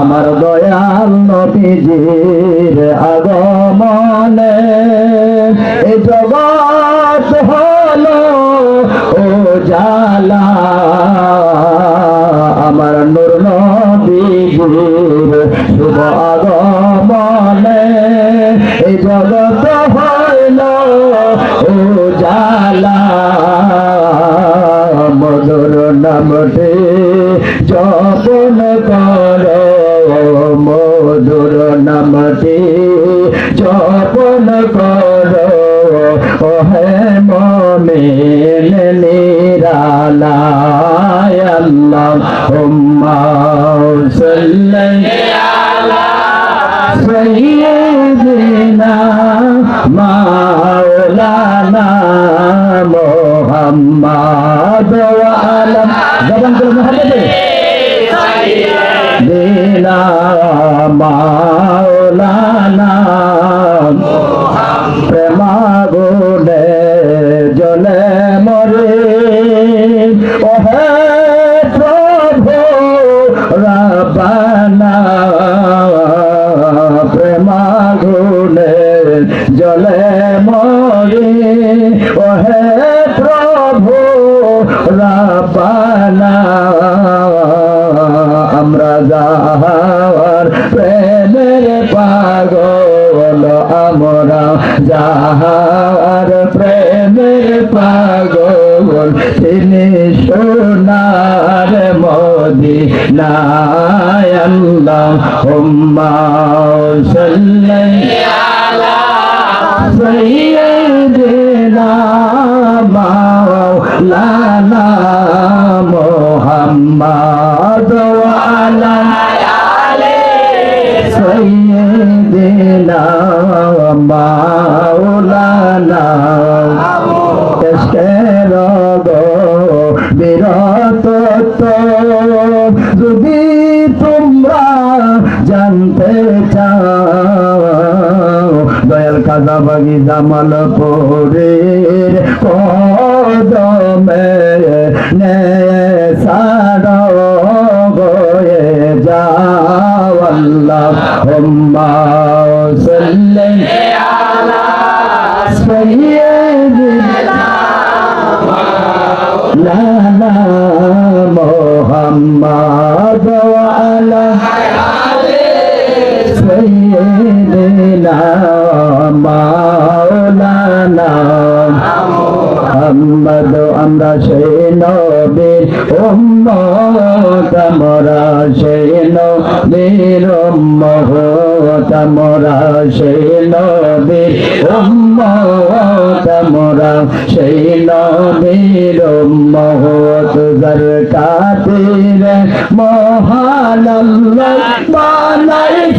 আমার দয়াল নবীজির আগমনে এ জগৎ হলো ও জালা আমার নূর নবীজির শুভ আগমনে এ জগৎ হলো ও জালা মধুর নামটি জপন আদম জবান করে মোহাম্মদে দিলামা জানতে চাও। দয়াল কাজা বাগি জামাল পরের কদমে নে সাড় গয়ে যাও আল্লাহ। হুম্মা সাল্লি আলা সাইয়্যিদিনা লালা মোহাম্মদ ওয়ালা সৈয়দিনা মাওলানা মোহাম্মদ, আমরা সেই নবীর উম্মত, আমরা সেই নবীর উম্মত, আমরা সেই নবীর উম্মত, আমরা সেই নবীর উম্মত। যার কাতিরে মহান আল্লাহ বানাইছেন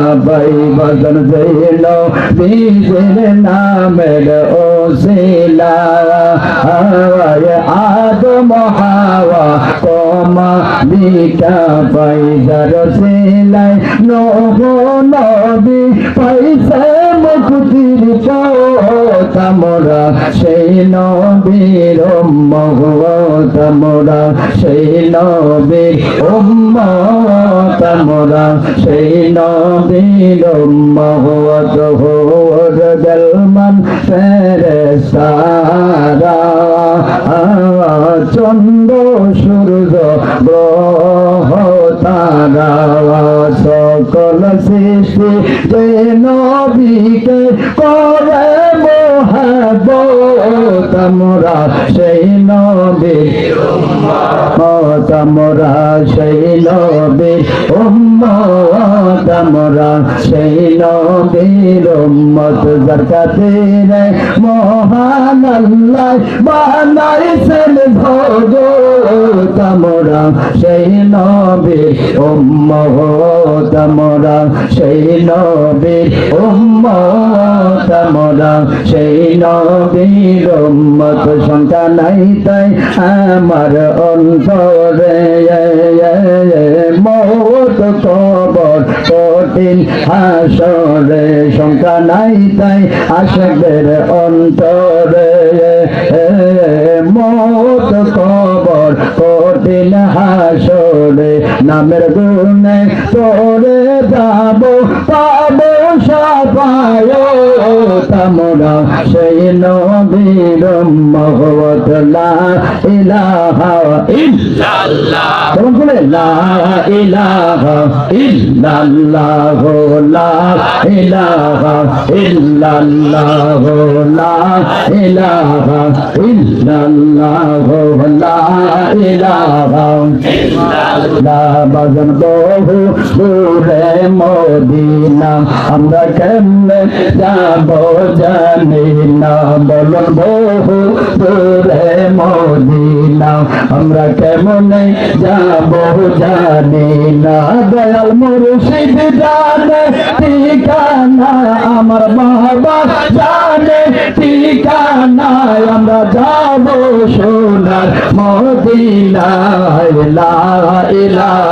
বিকা বাই বদন যেন বীজের নামের ও ওসিলায় আদম হাওয়া, কমা বিটা পাইজার সিলাই নব পাইছে মুক্তির পথমরা সেই নবীর মহতমরা সেই নবীর উম্মতমরা সেই নবীর মহত হোর জলমান ফেরেস্তারা চন্দ্র সূর্য সকল শেষে যে নবীকে করে মহাবত তোমরা সেই নবীর তোমরা সেই নবী। উম্মত আমরা সেই নবীর উম্মত কাছে মহান আল্লাহ বানাইছেন ভগত আমরা সেই নবীর উম্মত, আমরা সেই নবীর উম্মত, আমরা সেই নবীর উম্মত। সংখ্যা নাই তাই আমার অন্তরে মত কবর কঠিন হাসরে শঙ্কা নাই তাই আশেকের অন্তরে। নামের গুণে তোরে যাব, পাবো সাপায় তামরা সেই নবীর মহবত লা ইলাহা ইল্লাল্লাহ। কেমন করে লা ইলাহা ইল্লাল্লাহ, লা ইলাহা ইল্লাল্লাহ, লা ইলাহা ইল্লাল্লাহ, লা ইলাহা ইল্লাল্লাহ। বাজন বহু দূরে মদিনা। আমরা কেমনে যাব জানি না। বলুন বহু দূরে মদিনা। আমরা কেমনে যাব জানি না। দয়াল মুর্শিদ জানে ঠিকানা। আমার বাবা জানে ঠিকানা। আমরা যাব সোনার মদিনায়। লা ইলাহা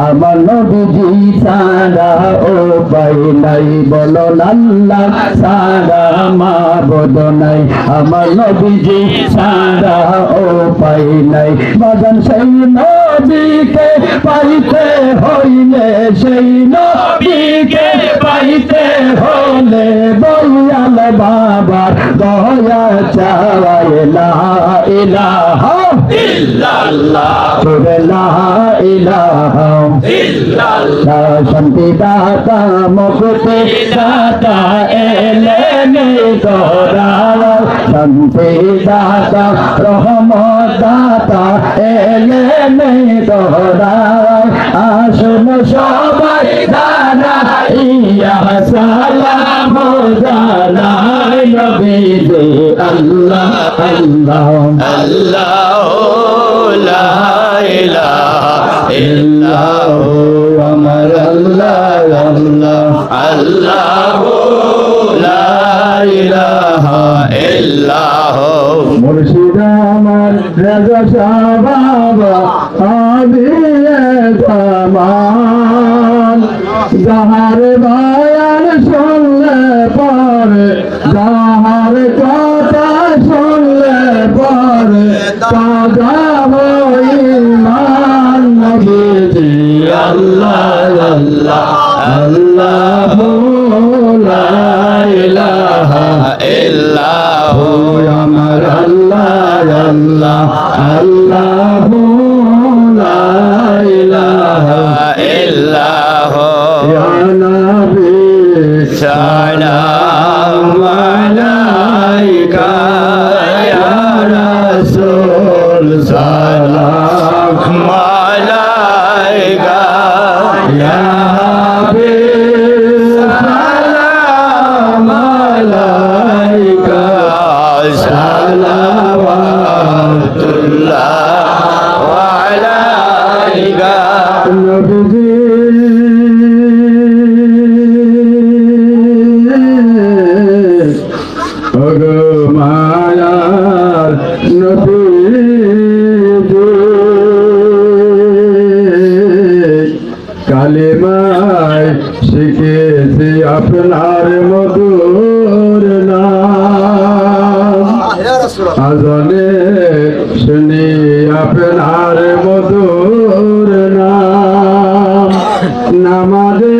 আমার নবীজি সারা ও পাই নাই বলো আল্লাহ সারা মাবুদ নাই আমার নবীজি সারা ও পাই নাই বাজান সেই নবীকে পাইতে হইলে সেই নবীকে পাইতে হলে দয়াল বাবার দয়া চাওয়াই লা ইলাহা শান্তি দাতা মুক্তি দাতা এলেনে তোরা। শান্তি দাতা রহমত দাতা এলেনে তোরা আসুন সবাই দানা ইয়া সালাম জানাই নবী আল্লাহ আল্লাহ। আল্লাহ লা ইলাহা ইল্লাহ আমার আল্লাহ আল্লাহ। আল্লাহ বাবা জামান যাহার বায়ান শুনলে পরে, যাহার কথা শুনলে পরে আল্লাহ আল্লাহ আল্লাহ, লা ইলাহা আল্লাহ ইল্লাহ। নবী সালাম আলাইকা ইয়া রাসূল সালাম। মায়ার নবীজি কালিমায় শিখেছি আপনার মধুর নাম। আজনে শুনি আপনার মধুর নাম। নামাজে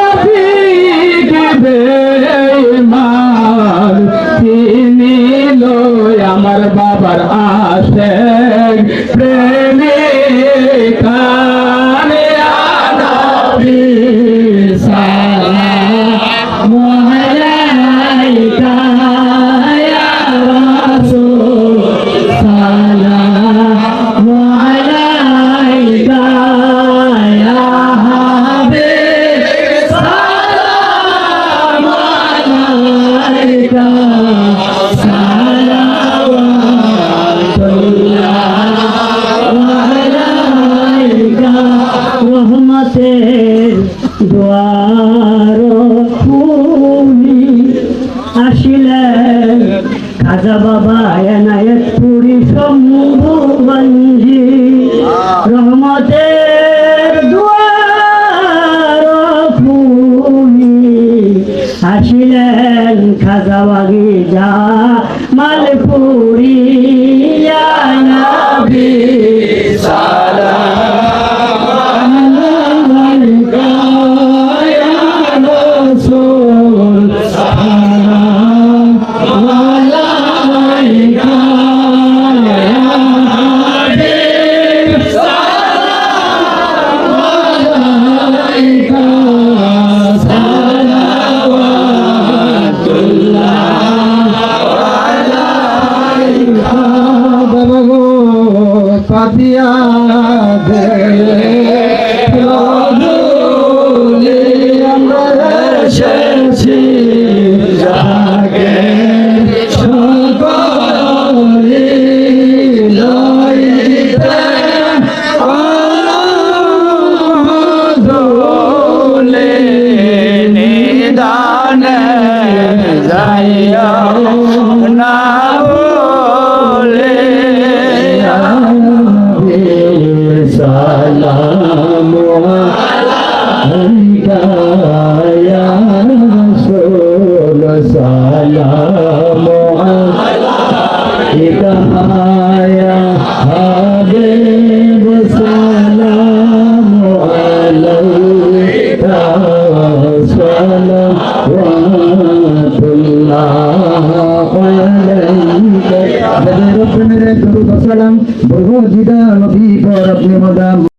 শম্ভুগঞ্জি রহমতের সালাম ইয়া হাবিব সালাম। আলাইকা সালাওয়াতুল্লাহ আলাইকা মেরে দরুদ সালাম বহু জিদা নবী পর আপনি মদাম